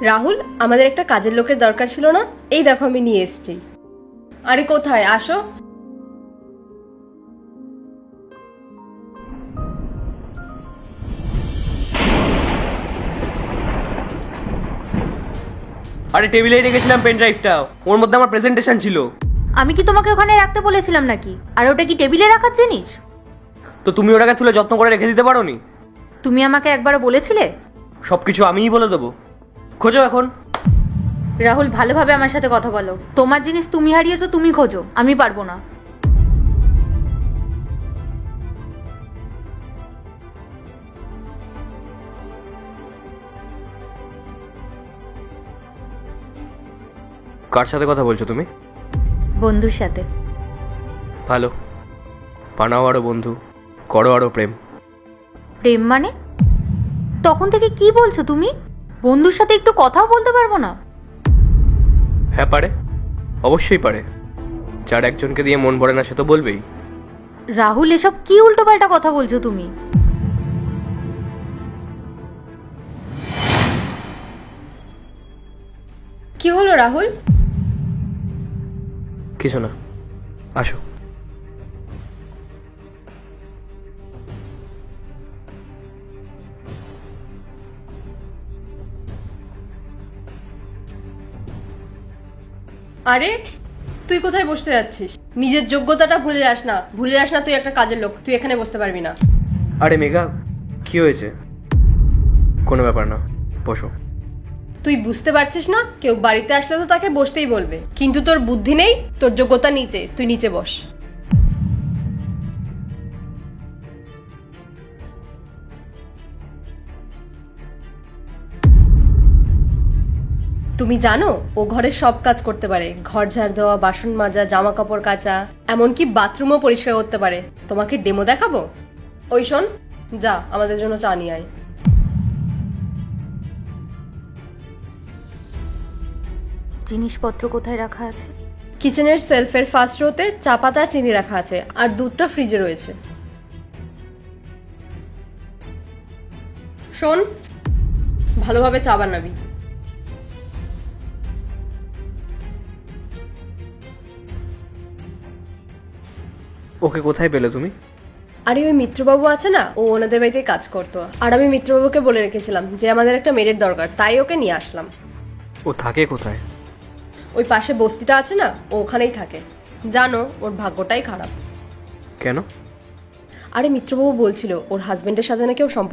রাহুল আমাদের একটা কাজের লোকের দরকার ছিল না? এই দেখো আমি নিয়ে এসেছি। আরে কোথায়? আসো। আরে টেবিলেই রেখেছিলাম পেন ড্রাইভটা ওর মধ্যে আমার প্রেজেন্টেশন ছিল। আমি কি তোমাকে ওখানে রাখতে বলেছিলাম নাকি? আর ওটা কি টেবিলে রাখার জিনিস? তো তুমি ওটাকে তুলে যত্ন করে রেখে দিতে পারো নি তুমি আমাকে একবার বলেছিলে? সব কিছু আমিই বলে দেবো। খোঁজো এখন। রাহুল ভালোভাবে আমার সাথে কথা বলো। তোমার জিনিস তুমি হারিয়েছো তুমি খোঁজো। আমি পারব না। কার সাথে কথা বলছো তুমি? বন্ধুর সাথে। ভালো। পানাও আরও বন্ধু করো আরও প্রেম। প্রেম মানে? তখন থেকে কি বলছো তুমি? বন্ধুর সাথে একটু কথাও বলতে পারব না? হ্যাঁ পারে। অবশ্যই পারে। যার একজনকে দিয়ে মন ভরে না সে তো বলবেই। রাহুল এসব কি উল্টোপাল্টা কথা বলছো তুমি? কি হলো রাহুল? কিছু না। আসো। আরে তুই কোথায় বসতে যাচ্ছিস? নিজের যোগ্যতাটা ভুলে যাস না। ভুলে যাস না তুই একটা কাজের লোক। তুই এখানে বসতে পারবি না। আরে মেঘা কি হয়েছে? কোনো ব্যাপার না বসো। তুই বুঝতে পারছিস না? কেউ বাড়িতে আসলে তো তাকে বসতেই বলবে। কিন্তু তোর বুদ্ধি নেই তোর যোগ্যতা নিচে তুই নিচে বস। তুমি জানো ও ঘরের সব কাজ করতে পারে। ঘর ঝাড় দেওয়া বাসন মাজা জামা কাপড় কাচা এমনকি বাথরুমও পরিষ্কার করতে পারে। তোমাকে ডেমো দেখাবো? ওই শোন যা আমাদের জন্য চা নিয়ে আয়। জিনিসপত্র কোথায় রাখা আছে? কিচেনের সেলফের ফার্স্ট রোতে চা পাতা চিনি রাখা আছে আর দুধটা ফ্রিজে রয়েছে। শোন ভালোভাবে চা বানাবি। ওকে কোথায় পেলে তুমি? আরে ওই মিত্রবাবু আছে না ও ওনাদের বাড়িতে কাজ করতো। আর আমি মিত্রবাবুকে বলে রেখেছিলাম যে আমাদের একটা মেয়ের দরকার তাই ওকে নিয়ে আসলাম। ও থাকে কোথায়? ওই পাশে বস্তিটা আছে না ও ওখানেই থাকে। জানো ওর ভাগ্যটাই খারাপ। কেন? আরে মিত্রবাবু বলছিল ওর হাজবেন্ডের সাথে নাকি ওর সম্পর্ক